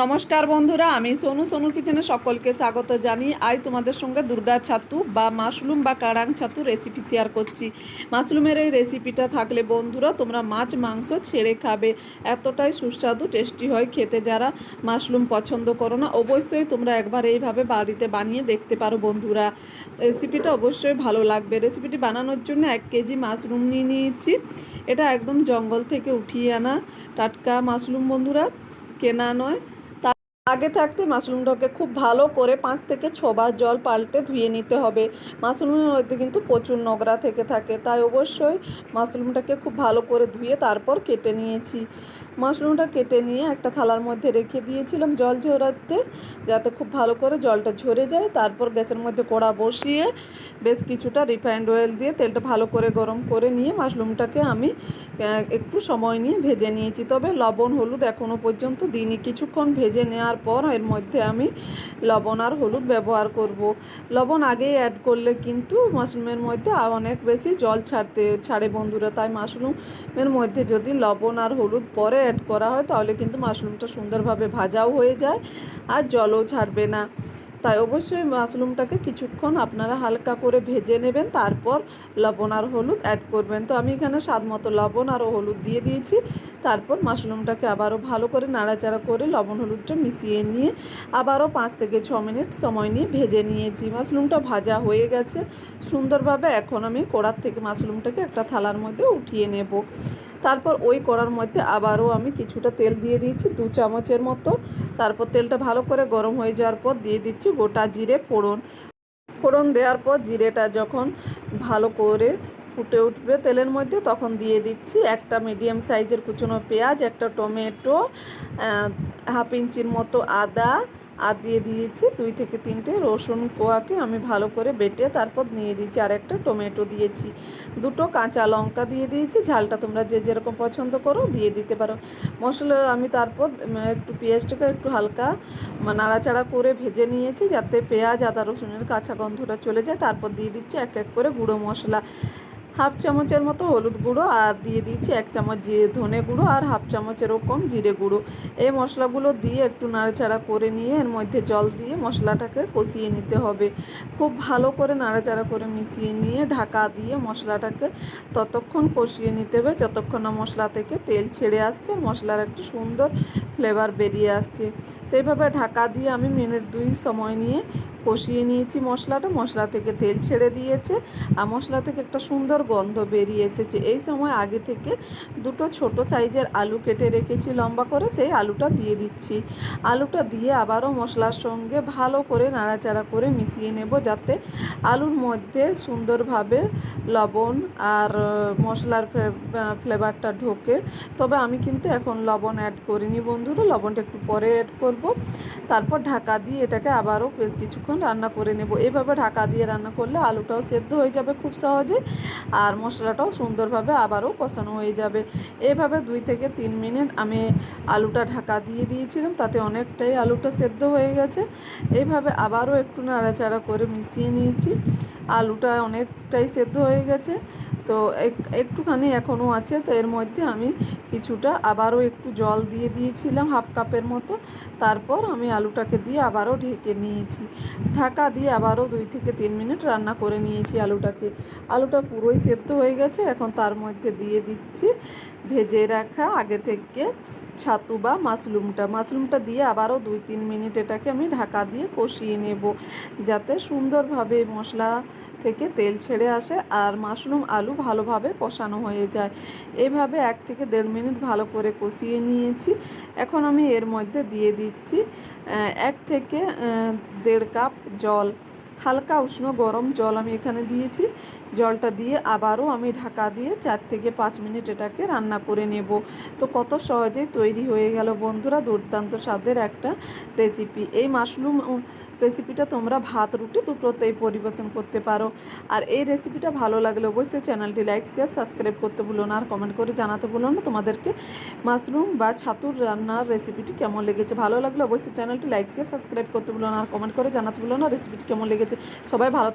নমস্কার বন্ধুরা, আমি সোনু। সোনু কিচেনে সকলকে স্বাগত জানি আজ তোমাদের সঙ্গে দুর্গা ছাতু বা মাশরুম বা কারাং ছাতু রেসিপি শেয়ার করছি। মাশরুমের এই রেসিপিটা থাকলে বন্ধুরা তোমরা মাছ, মাংস ছেড়ে খাবে। এতটাই সুস্বাদু টেস্টি হয় খেতে যারা মাশরুম পছন্দ করো না, অবশ্যই তোমরা একবার এইভাবে বাড়িতে বানিয়ে দেখতে পারো বন্ধুরা। রেসিপিটা অবশ্যই ভালো লাগবে। রেসিপিটি বানানোর জন্য এক কেজি মাশরুম নিয়ে নিয়েছি। এটা একদম জঙ্গল থেকে উঠিয়ে আনা টাটকা মাশরুম বন্ধুরা। কেনা নয় আগে থাকতে মাশরুমটাকে খুব ভালো করে পাঁচ থেকে ছবার জল পাল্টে ধুয়ে নিতে হবে। মাশরুমের মধ্যে কিন্তু প্রচুর নোংরা থেকে থাকে, তাই অবশ্যই মাশরুমটাকে খুব ভালো করে ধুয়ে তারপর কেটে নিয়েছি। মাশরুমটা কেটে নিয়ে একটা থালার মধ্যে রেখে দিয়েছিলাম জল ঝরাতে, যাতে খুব ভালো করে জলটা ঝরে যায়। তারপর গ্যাসের মধ্যে কড়া বসিয়ে বেশ কিছুটা রিফাইন্ড অয়েল দিয়ে তেলটা ভালো করে গরম করে নিয়ে মাশরুমটাকে আমি একটু সময় নিয়ে ভেজে নিয়েছি। তবে লবণ, হলুদ এখনও পর্যন্ত দিইনি। কিছুক্ষণ ভেজে নেওয়ার পর এর মধ্যে আমি লবণ আর হলুদ ব্যবহার করব। লবণ আগেই অ্যাড করলে কিন্তু মাশরুমের মধ্যে অনেক বেশি জল ছাড়তে, ছাড়ে বন্ধুরা। তাই মাশরুমের মধ্যে যদি লবণ আর হলুদ পরে অ্যাড করা হয়, তাহলে কিন্তু মাশরুমটা সুন্দরভাবে ভাজাও হয়ে যায় আর জলও ছাড়বে না। তাই অবশ্যই মাশরুমটাকে কিছুক্ষণ আপনারা হালকা করে ভেজে নেবেন, তারপর লবণ আর হলুদ অ্যাড করবেন। তো আমি এখানে স্বাদ মতো লবণ আর হলুদ দিয়ে দিয়েছি, তারপর মাশরুমটাকে আবারও ভালো করে নাড়াচাড়া করে লবণ হলুদটা মিশিয়ে নিয়ে আবারও পাঁচ থেকে ছ মিনিট সময় নিয়ে ভেজে নিয়েছি। মাশরুমটা ভাজা হয়ে গেছে, সুন্দরভাবে এখন আমি কড়ার থেকে মাশরুমটাকে একটা থালার মধ্যে উঠিয়ে নেব। তারপর ওই কড়ার মধ্যে আবারও আমি কিছুটা তেল দিয়ে দিয়েছি, দু চামচের মতো। তারপর তেলটা ভালো করে গরম হয়ে যাওয়ার পর দিয়ে দিচ্ছি গোটা জিরে ফোড়ন। ফোড়ন দেওয়ার পর জিরেটা যখন ভালো করে ফুটে উঠবে তেলের মধ্যে, তখন দিয়ে দিচ্ছি একটা মিডিয়াম সাইজের কুচনো পেঁয়াজ, একটা টমেটো হাফ ইঞ্চির মতো আদা আর দিয়ে দিয়েছি দুই থেকে তিনটে রসুন কোয়াকে আমি ভালো করে বেটে তারপর নিয়ে দিয়েছি আর একটা টমেটো দিয়েছি। দুটো কাঁচা লঙ্কা দিয়ে দিয়েছি, ঝালটা তোমরা যে যেরকম পছন্দ করো দিয়ে দিতে পারো। মশলা আমি তারপর একটু পেঁয়াজটাকে একটু হালকা নাড়াচাড়া করে ভেজে নিয়েছি যাতে পেঁয়াজ, আদা, রসুনের কাঁচা গন্ধটা চলে যায়। তারপর দিয়ে দিচ্ছি এক এক করে গুঁড়ো মশলা। হাফ চামচের মতো হলুদ গুঁড়ো আর দিয়ে দিচ্ছি এক চামচ জিরে ধনে গুঁড়ো আর হাফ চামচ এরকম জিরে গুঁড়ো। এই মশলাগুলো দিয়ে একটু নাড়াচাড়া করে নিয়ে এর মধ্যে জল দিয়ে মশলাটাকে কষিয়ে নিতে হবে। খুব ভালো করে নাড়াচাড়া করে মিশিয়ে নিয়ে ঢাকা দিয়ে মশলাটাকে ততক্ষণ কষিয়ে নিতে হবে। যতক্ষণ না মশলা থেকে তেল ছেড়ে আসছে, মশলার একটা সুন্দর ফ্লেভার বেরিয়ে আসছে। তো এইভাবে ঢাকা দিয়ে আমি মিনিট দুই সময় নিয়ে কষিয়ে নিয়েছি মশলাটা। মশলা থেকে তেল ছেড়ে দিয়েছে আর মশলা থেকে একটা সুন্দর গন্ধ বেরিয়ে এসেছে। এই সময় আগে থেকে দুটো ছোট সাইজের আলু কেটে রেখেছি লম্বা করে, সেই আলুটা দিয়ে দিচ্ছি। আলুটা দিয়ে আবারও মশলার সঙ্গে ভালো করে নাড়াচাড়া করে মিশিয়ে নেব যাতে আলুর মধ্যে সুন্দরভাবে লবণ আর মশলার ফ্লেভারটা ঢোকে। তবে আমি কিন্তু এখন লবণ অ্যাড করিনি বন্ধুরা, লবণটা একটু পরে অ্যাড করব। তারপর ঢাকা দিয়ে এটাকে আবারও বেশ কিছুক্ষণ রান্না করে নেব। এভাবে ঢাকা দিয়ে রান্না করলে আলুটাও সেদ্ধ হয়ে যাবে খুব সহজে, আর মশলাটাও সুন্দরভাবে আবারও কষানো হয়ে যাবে। এভাবে দুই থেকে তিন মিনিট আমি আলুটা ঢাকা দিয়ে দিয়েছিলাম, তাতে অনেকটাই আলুটা সেদ্ধ হয়ে গেছে। এইভাবে আবারও একটু নাড়াচাড়া করে মিশিয়ে নিয়েছি। আলুটা অনেকটাই সেদ্ধ হয়ে গেছে। তো এক- একটুখানি এখনও আছে, তো এর মধ্যে আমি কিছুটা আবারও একটু জল দিয়ে দিয়েছিলাম হাফ কাপের মতো। তারপর আমি আলুটাকে দিয়ে আবারও ঢেকে নিয়েছি। ঢাকা দিয়ে আবারও দুই থেকে তিন মিনিট রান্না করে নিয়েছি আলুটাকে। আলুটা পুরোই সেদ্ধ হয়ে গেছে, এখন তার মধ্যে দিয়ে দিচ্ছি ভেজে রাখা আগে থেকে ছাতু বা মাশরুমটা। মাশরুমটা দিয়ে আবারও দুই তিন মিনিট এটাকে আমি ঢাকা দিয়ে কষিয়ে নেব, যাতে সুন্দরভাবে মশলা থেকে তেল ছেড়ে আসে আর মাশরুম আলু ভালোভাবে কষানো হয়ে যায়। এভাবে এক থেকে দেড় মিনিট ভালো করে কষিয়ে নিয়েছি। এখন আমি এর মধ্যে দিয়ে দিচ্ছি এক থেকে দেড় কাপ জল, হালকা উষ্ণ গরম জল আমি এখানে দিয়েছি। জলটা দিয়ে আবারও আমি ঢাকা দিয়ে চার থেকে পাঁচ মিনিট এটাকে রান্না করে নেব। তো কত সহজেই তৈরি হয়ে গেল বন্ধুরা, দুর্দান্ত স্বাদের একটা রেসিপি এই মাশরুম রেসিপিটা তোমরা ভাত, রুটি দুটোতেই পরিবেশন করতে পারো। আর এই রেসিপিটা ভালো লাগলে অবশ্যই চ্যানেলটি লাইক শেয়ার সাবস্ক্রাইব করতে ভুলো না। আর কমেন্ট করে জানাতে ভুলো না তোমাদেরকে মাশরুম বা ছাতুর রান্নার রেসিপিটি কেমন লেগেছে। ভালো লাগলে অবশ্যই চ্যানেলটি লাইক শেয়ার সাবস্ক্রাইব করতে ভুলো না। আর কমেন্ট করে জানাতে ভুলো না রেসিপিটি কেমন লেগেছে। সবাই ভালো